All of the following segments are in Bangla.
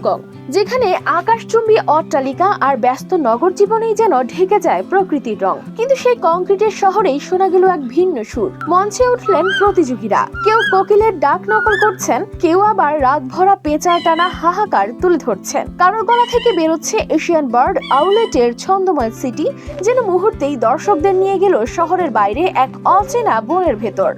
হংকং যেখানে আকাশচুম্বী অট্টালিকা আর ব্যস্ত নগর জীবনেই যেন ঢেকে যায় প্রকৃতির রং। কিন্তু সেই কংক্রিটের শহরেই শোনা গেল এক ভিন্ন সুর। মঞ্চে উঠলেন প্রতিযোগীরা। কেউ কোকিলের ডাক নকল করছেন, কেউ আবার রাত ভরা পেঁচার টানা হাহাকার তুলে ধরছেন। কারোর গলা থেকে বেরোচ্ছে এশিয়ান বার্ড আউলেটের ছন্দময় সিটি যেন মুহূর্তেই দর্শকদের নিয়ে গেল শহরের বাইরে এক অচেনা বনের ভেতর।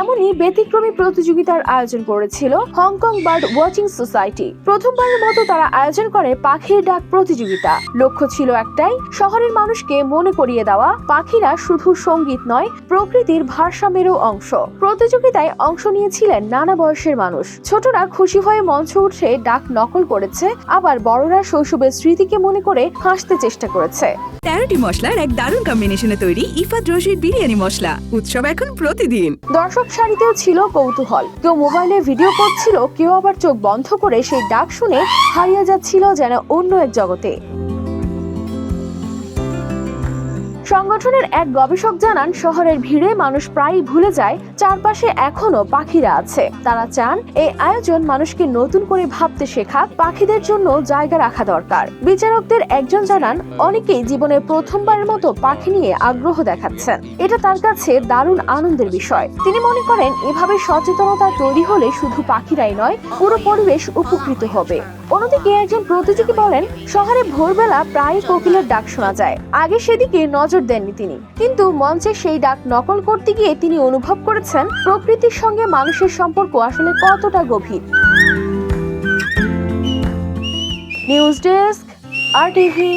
এমনই ব্যতিক্রমী প্রতিযোগিতার আয়োজন করেছিল হংকং বার্ড ওয়াচিং সোসাইটি। প্রথমবারের মতো তারা আয়োজন করে পাখির ডাক প্রতিযোগিতা। লক্ষ্য ছিল একটাই শহরের মানুষকে মনে করিয়ে দেওয়া পাখিরা শুধু সংগীত নয় প্রকৃতির ভারসাম্যেরও অংশ। প্রতিযোগিতায় অংশ নিয়েছিলেন নানা বয়সের মানুষ। ছোটরা খুশি হয়ে মঞ্চ উঠে ডাক নকল করেছে আবার বড়রা শৈশবের স্মৃতিকে মনে করে হাসতে চেষ্টা করেছে। তেরোটি মশলার এক দারুণ কম্বিনেশনে তৈরি ইফাদ রশির বিরিয়ানি মশলা। উৎসব এখন প্রতিদিন। দর্শক সারিতেও ছিল কৌতূহল। কেউ মোবাইলে ভিডিও করছিল, কেউ আবার চোখ বন্ধ করে সেই ডাক শুনে হারিয়ে যাচ্ছিল যেন অন্য এক জগতে। সংগঠনের এক গবেষক জানান, শহরের ভিড়ে মানুষ প্রায়ই ভুলে যায় চারপাশে এখনও পাখিরা আছে। তারা চান এই আয়োজন মানুষকে নতুন করে ভাবতে শেখাক পাখিদের জন্য জায়গা রাখা দরকার। বিচারকদের একজন জানান, অনেকেই জীবনের প্রথমবারের মতো পাখি নিয়ে আগ্রহ দেখাচ্ছেন। এটা তার কাছে দারুণ আনন্দের বিষয়। তিনি মনে করেন, এভাবে সচেতনতা তৈরি হলে শুধু পাখিরাই নয়, পুরো পরিবেশ উপকৃত হবে। অন্যদিকে একজন প্রতিযোগী বলেন, শহরে ভোরবেলা প্রায় কোকিলের ডাক শোনা যায়। আগে সেদিকে নজর দেননি তিনি। কিন্তু মঞ্চে সেই ডাক নকল করতে গিয়ে তিনি অনুভব করেছেন, প্রকৃতির সঙ্গে মানুষের সম্পর্ক আসলে কতটা গভীর। নিউজ ডেস্ক, আর টিভি।